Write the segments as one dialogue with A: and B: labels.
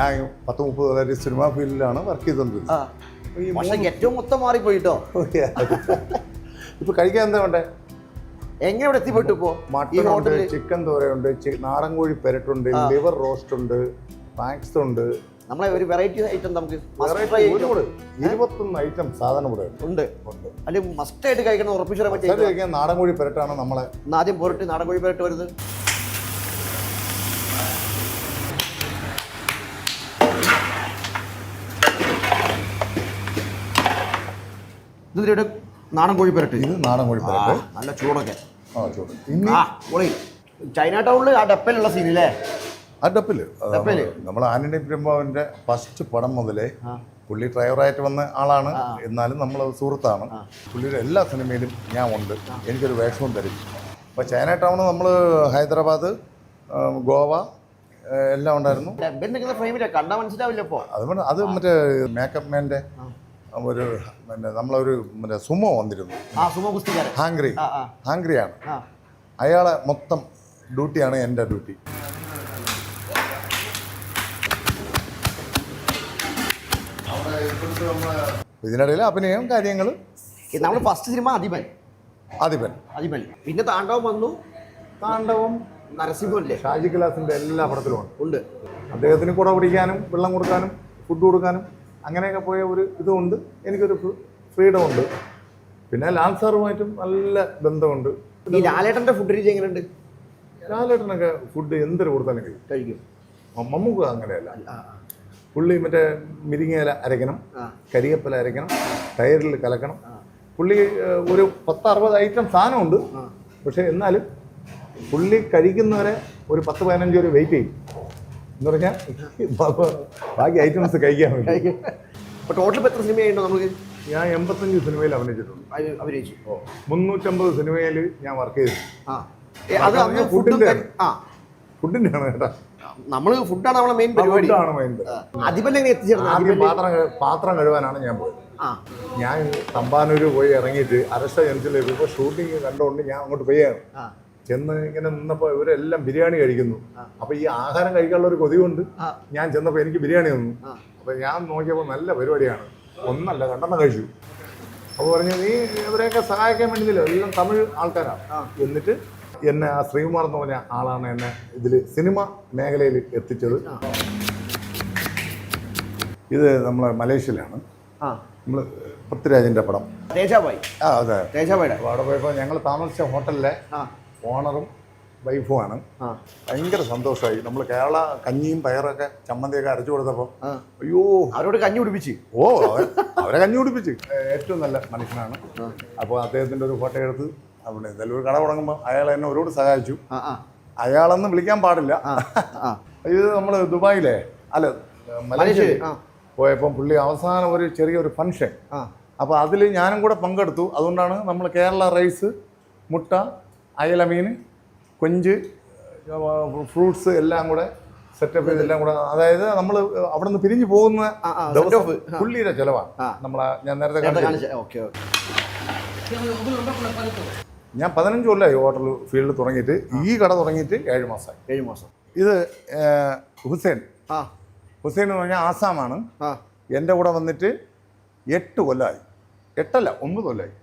A: ഞാൻ പത്ത് മുപ്പത് കൊല്ലം സിനിമാ ഫീൽഡിലാണ് വർക്ക് ചെയ്തുകൊണ്ടിരുന്നത്
B: പക്ഷെ ഏറ്റവും മൊത്തം മാറിപ്പോയിട്ടോ?
A: ഇപ്പൊ കഴിക്കാൻ എന്താ വേണ്ടേ?
B: എങ്ങനെ ഇവിടെ എത്തിപ്പെട്ടു ഇപ്പോ? ഹോട്ടലിൽ
A: ചിക്കൻ തോരയുണ്ട് നാടൻ കോഴി പെരട്ടുണ്ട് ലിവർ റോസ്റ്റ് ഉണ്ട് പാക്സ് ഉണ്ട്.
B: നമ്മളെ ഒരു വെറൈറ്റി ഐറ്റം നമുക്ക്
A: ഇരുപത്തൊന്ന് ഐറ്റം സാധനം ഇവിടെ ഉണ്ട്.
B: ഉണ്ട്. മസ്റ്റ് ആയിട്ട് കഴിക്കണം ഉറപ്പിച്ചു
A: കഴിക്കാൻ നാടൻ കോഴി പെരട്ടാണ് നമ്മളെ
B: ആദ്യം പോയിട്ട് നാടൻ കോഴി പെരട്ട് വരുന്നത്. ഇതിലൂടെ നാടൻ കോഴി പെരട്ടെ.
A: ഇത് നാടൻ കോഴി പെരട്ട്.
B: നല്ല ചൂടൊക്കെ.
A: ആ ചൂട്. ഇനി
B: ആ പൊളി. ചൈന ടൗണിൽ ആ ഡപ്പയിലുള്ള സീനില്ലേ?
A: ആ
B: ഡപ്പിൽ?
A: നമ്മൾ ആന്റണി പെരുമ്പാവിന്റെ ഫസ്റ്റ് പടം മുതലേ പുള്ളി ഡ്രൈവറായിട്ട് വന്ന ആളാണ്. എന്നാലും നമ്മൾ സുഹൃത്താണ്. പുള്ളിയുടെ എല്ലാ സിനിമയിലും ഞാൻ ഉണ്ട് എനിക്കൊരു വേഷവും തരും. അപ്പോൾ ചൈന ടൗൺ നമ്മൾ ഹൈദരാബാദ് ഗോവ എല്ലാം ഉണ്ടായിരുന്നു.
B: ഫ്രെയിമില്ല കണ്ടാൽ മനസ്സിലാവില്ല
A: അതുകൊണ്ട് അത് മറ്റേ മേക്കപ്പ് മാന്റെ ഒരു പിന്നെ നമ്മളൊരു പിന്നെ സുമോ വന്നിരുന്നു.
B: ആ സുമോ കുസ്തിക്കാരൻ
A: ഹാങ്ക്രിയാണ്
B: ആ
A: അയാളെ മൊത്തം ഡ്യൂട്ടിയാണ് എന്റെ ഡ്യൂട്ടി. ഇതിനിടയിൽ അഭിനയം കാര്യങ്ങൾ
B: നമ്മൾ ഫസ്റ്റ് സിനിമ അതിപൻ
A: അധിപൻ.
B: അതിപൻ പിന്നെ താണ്ഡവം വന്നു.
A: താണ്ഡവം
B: നരസിംഹല്ലേ?
A: ഷാജി കലാസിന്റെ എല്ലാ പടത്തിലും ഉണ്ട്.
B: ഉണ്ട്.
A: അദ്ദേഹത്തിന് കുട പിടിക്കാനും വെള്ളം കൊടുക്കാനും ഫുഡ് കൊടുക്കാനും അങ്ങനെയൊക്കെ പോയ ഒരു ഇതുകൊണ്ട് എനിക്കൊരു ഫ്രീഡം ഉണ്ട് പിന്നെ ലാൽ സാറുമായിട്ടും നല്ല ബന്ധമുണ്ട്.
B: ഈ ലാലേട്ടന്റെ ഫുഡ് രീതി എങ്ങനെയുണ്ട്?
A: ലാലേട്ടനൊക്കെ ഫുഡ് എന്തൊരു കൊടുത്താലും കഴിയും.
B: കഴിക്കും.
A: മമ്മൂക്ക് അങ്ങനെയല്ല. പുള്ളി മറ്റേ മിരിങ്ങയില അരയ്ക്കണം. കരിയപ്പല അരയ്ക്കണം ടയറിൽ കലക്കണം. പുള്ളി ഒരു പത്ത് അറുപത് ഐറ്റം സാധനമുണ്ട്.
B: പക്ഷേ
A: പക്ഷെ എന്നാലും പുള്ളി കഴിക്കുന്നവരെ ഒരു പത്ത് പതിനഞ്ച് വരെ വെയിറ്റ് ചെയ്യും. എന്ന് പറഞ്ഞാൽ ബാക്കി ഐറ്റംസ് കഴിക്കാൻ വേണ്ടി.
B: കഴിക്കും അപ്പൊ ടോട്ടൽ എത്ര സിനിമയുണ്ടോ നമുക്ക്?
A: ഞാൻ എൺപത്തഞ്ച് സിനിമയിൽ അഭിനയിച്ചിട്ടുണ്ട്.
B: അഭി- അഭിനയിച്ചു.
A: മുന്നൂറ്റമ്പത് സിനിമയിൽ ഞാൻ വർക്ക് ചെയ്തു.
B: ആ. ഏ, അത് അന്ന് ഫുഡും
A: ഫുഡിന്റെ
B: ആ.
A: ഫുഡിന്റെ ആണ് കേട്ടോ
B: നമ്മൾ ഫുഡാണ് നമ്മളെ മെയിൻ പരിപാടി.
A: ഫുഡാണ് മൈൻഡ്
B: അതിപൻ എങ്ങനെ എത്തിച്ചേർന്നത്
A: ആദ്യം പാത്രം കഴി- പാത്രം കഴുകാനാണ് ഞാൻ പോയത്.
B: ആ.
A: ഞാൻ തമ്പാനൂർ പോയി ഇറങ്ങിയിട്ട് അരസ്റ്റ് ജംഗ്ഷനിൽ ഇപ്പോൾ ഷൂട്ടിങ് കണ്ടുകൊണ്ട് ഞാൻ അങ്ങോട്ട് പോയാണ്.
B: ആ.
A: ചെന്ന് ഇങ്ങനെ നിന്നപ്പോൾ ഇവരെല്ലാം ബിരിയാണി കഴിക്കുന്നു. അപ്പോൾ ഈ ആഹാരം കഴിക്കാനുള്ള ഒരു
B: കൊതിയുണ്ട്.
A: ഞാൻ ചെന്നപ്പോൾ എനിക്ക് ബിരിയാണി തന്നു.
B: അപ്പൊ
A: അപ്പോൾ ഞാൻ നോക്കിയപ്പോൾ നല്ല പരിപാടിയാണ്. ഒന്നല്ല കണ്ടെന്ന് കഴിച്ചു. അപ്പോൾ പറഞ്ഞു നീ ഇവരെയൊക്കെ സഹായിക്കാൻ വേണ്ടിയില്ല എല്ലാം തമിഴ് ആൾക്കാരാണ് എന്നിട്ട് എന്നെ ആ ശ്രീകുമാർ എന്ന് പറഞ്ഞ ആളാണ് എന്നെ ഇതിൽ സിനിമ മേഖലയിൽ എത്തിച്ചത്. ഇത് നമ്മളെ മലേഷ്യയിലാണ്.
B: നമ്മൾ
A: നമ്മൾ പൃഥ്വിരാജിന്റെ പടം.
B: തേജാബായി.
A: ആ അതെ.
B: തേജാബായിയുടെ
A: അവിടെ പോയപ്പോൾ ഞങ്ങൾ താമസിച്ച ഹോട്ടലിലെ ഓണറും വൈഫുമാണ്. ഭയങ്കര സന്തോഷമായി. നമ്മൾ കേരള കഞ്ഞിയും പയറൊക്കെ ചമ്മന്തിയൊക്കെ അരച്ചു കൊടുത്തപ്പോൾ അയ്യോ.
B: അവരോട് കഞ്ഞി കുടിപ്പിച്ച്?
A: ഓ അവരെ കഞ്ഞി കുടിപ്പിച്ച്. ഏറ്റവും നല്ല മനുഷ്യനാണ്. അപ്പോൾ അദ്ദേഹത്തിന്റെ ഒരു ഫോട്ടോ എടുത്ത് അവിടെ എന്തായാലും ഒരു കട തുടങ്ങുമ്പോൾ അയാൾ എന്നെ ഒരുപാട് സഹായിച്ചു. അയാളെന്ന് വിളിക്കാൻ പാടില്ല. ഇത് നമ്മൾ ദുബായിലെ അല്ല മലേഷ്യയിൽ
B: മലേഷ്യയിൽ,
A: പോയപ്പോൾ പുള്ളി അവസാനം ഒരു ചെറിയൊരു ഫംഗ്ഷൻ. അപ്പോൾ അതിൽ ഞാനും കൂടെ പങ്കെടുത്തു. അതുകൊണ്ടാണ് നമ്മൾ കേരള റൈസ് മുട്ട അയല മീൻ കൊഞ്ച് ഫ്രൂട്ട്സ് എല്ലാം കൂടെ സെറ്റപ്പ് ചെയ്തെല്ലാം കൂടെ അതായത് നമ്മൾ അവിടെ നിന്ന് പിരിഞ്ഞു പോകുന്ന ദിവസം. പുള്ളിയുടെ ചിലവാണ്. നമ്മളെ ഞാൻ നേരത്തെ കാണിച്ചു ഞാൻ പതിനഞ്ച് കൊല്ലമായി ഹോട്ടൽ ഫീൽഡ് തുടങ്ങിയിട്ട്. ഈ കട തുടങ്ങിയിട്ട് ഏഴ് മാസമായി
B: ഏഴ് മാസം.
A: ഇത് ഹുസൈൻ.
B: ആ.
A: ഹുസൈൻ എന്ന് പറഞ്ഞാൽ ആസാമാണ്. എന്റെ കൂടെ വന്നിട്ട് എട്ട് കൊല്ലമായി എട്ടല്ല ഒമ്പത് കൊല്ലമായി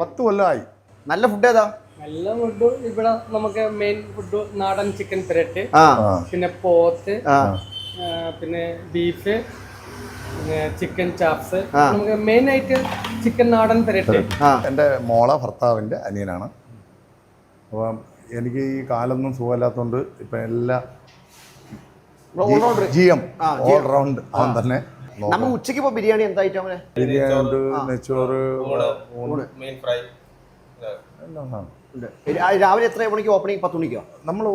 A: പത്ത് കൊല്ലമായി
B: നല്ല ഫുഡ് ഏതാ?
C: നല്ല ഫുഡ് ഇവിടെ നമുക്ക് മെയിൻ ഫുഡ് നാടൻ ചിക്കൻ പെരട്ട് പിന്നെ പോത്ത് പിന്നെ ബീഫ് പിന്നെ ചിക്കൻ ചാപ്സ്. നമുക്ക് മെയിൻ ആയിട്ട് ചിക്കൻ നാടൻ പെരട്ട്.
B: എന്റെ
A: എന്റെ മോളെ ഭർത്താവിന്റെ അനിയനാണ്. അപ്പം എനിക്ക് ഈ കാലൊന്നും സുഖമില്ലാത്തതുകൊണ്ട് ഇപ്പം എല്ലാ. G M
B: all round
A: all round അവൻ തന്നെ.
B: നമ്മൾ ഉച്ചയ്ക്ക് ഇപ്പൊ ബിരിയാണി എന്തായിട്ട്
A: ബിരിയാണി ഉണ്ട് നെച്ചോറ്
B: ഊണ്
D: മെയിൻ ഫ്രൈ
A: എല്ലാം ആണ്.
B: ഉണ്ട് രാ- രാവിലെ എത്ര മണിക്ക് ഓപ്പണിംഗ് പത്ത് മണിക്കോ?
A: നമ്മൾ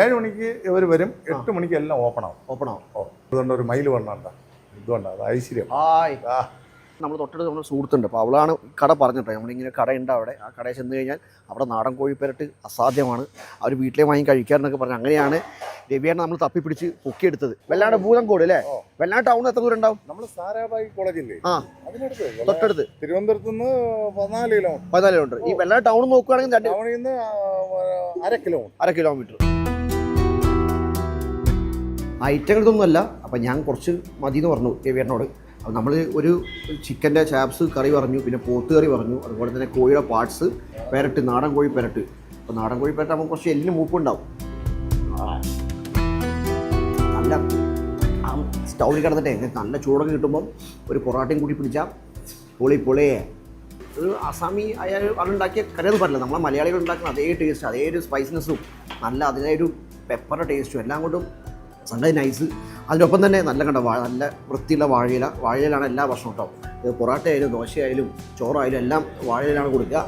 A: ഏഴ് മണിക്ക് ഇവർ വരും എട്ട് മണിക്ക് എല്ലാം ഓപ്പൺ ആവും.
B: ഓപ്പൺ ആവും.
A: ഓ ഇതുകൊണ്ട് ഒരു മൈൽ വേണ്ട ഇതുകൊണ്ട് അത് ഐശ്വര്യം.
B: നമ്മൾ തൊട്ടടുത്ത് നമ്മുടെ സുഹൃത്തുണ്ട്. അപ്പോൾ അവളാണ് കട പറഞ്ഞിട്ട് നമ്മളിങ്ങനെ കടയുണ്ട് അവിടെ. ആ കടയിൽ ചെന്ന് കഴിഞ്ഞാൽ അവിടെ നാടൻ കോഴിപ്പരട്ട് അസാധ്യമാണ്. അവർ വീട്ടിലെ വാങ്ങി കഴിക്കാറെന്നൊക്കെ പറഞ്ഞു അങ്ങനെയാണ് രവിയാണ് നമ്മൾ തപ്പി തപ്പിപ്പിടിച്ച് പൊക്കിയെടുത്തത്. ഭൂതം ഭൂതംകോട് അല്ലേ? വെല്ലാണ്ട് ടൗൺ എത്ര ദൂരം ഉണ്ടാവും?
A: നമ്മൾ സാരാഭായി കോളേജില്ലേ
B: ആ.
A: അതിനടുത്ത്.
B: തൊട്ടടുത്ത്.
A: തിരുവനന്തപുരത്ത് നിന്ന് പതിനാല് കിലോ
B: പതിനാല് കിലോമീറ്റർ ഈ വെല്ലാണ്ട് ടൗൺ നോക്കുകയാണെങ്കിൽ
A: ടൗണിൽ നിന്ന് അര കിലോമീറ്റർ
B: അര കിലോമീറ്റർ ഐറ്റങ്ങളൊന്നുമല്ല. അപ്പം ഞാൻ കുറച്ച് മതി എന്ന് പറഞ്ഞു രവിയേട്ടനോട്. അപ്പോൾ നമ്മൾ ഒരു ചിക്കന്റെ ചാപ്സ് കറി പറഞ്ഞു പിന്നെ പോത്ത് കറി പറഞ്ഞു അതുപോലെ തന്നെ കോഴിയുടെ പാർട്സ് പെരട്ട് നാടൻ കോഴി പെരട്ട്. അപ്പോൾ നാടൻ കോഴി പെരട്ട് ആകുമ്പോൾ കുറച്ച് എല്ലിന് മൂപ്പുണ്ടാവും. നല്ല ആ കിടന്നിട്ടേ ഇങ്ങനെ നല്ല ചൂടൊക്കെ കിട്ടുമ്പം ഒരു പൊറാട്ടയും കൂടി പിടിച്ചാൽ പൊളി പൊളിയേ ഒരു അസാമി അയാൾ അതുണ്ടാക്കിയ കറിയൊന്നും പറ്റില്ല. നമ്മളെ മലയാളികൾ ഉണ്ടാക്കുന്ന അതേ ടേസ്റ്റ് അതേ ഒരു സ്പൈസിനെസ്സും നല്ല അതിന്റെ ഒരു പെപ്പറുടെ ടേസ്റ്റും എല്ലാം കൊണ്ടും സംഗതി നൈസ് അതിനൊപ്പം തന്നെ നല്ല കണ്ട വാഴ നല്ല വൃത്തിയുള്ള വാഴയില വാഴയിലാണ് എല്ലാ ഭക്ഷണം കേട്ടോ പൊറാട്ട ആയാലും ദോശയായാലും ചോറായാലും എല്ലാം വാഴയിലാണ് കൊടുക്കുക.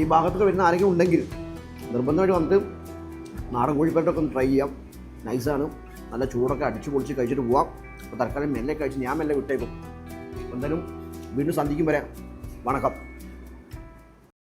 B: ഈ ഭാഗത്തൊക്കെ വരുന്ന ആരെങ്കിലും ഉണ്ടെങ്കിൽ നിർബന്ധമായിട്ട് വന്നിട്ട് നാടൻ കോഴിപ്പേട്ടൊക്കെ ഒന്ന് ട്രൈ ചെയ്യാം. നൈസാണ് നല്ല ചൂടൊക്കെ അടിച്ചു പൊളിച്ച് കഴിച്ചിട്ട് പോവാം. അപ്പോൾ തൽക്കാലം മെല്ലെ കഴിച്ച് ഞാൻ മെല്ലെ വിട്ടേക്കും. എന്തായാലും വീണ്ടും സന്ധിക്കും വരാം. വണക്കം.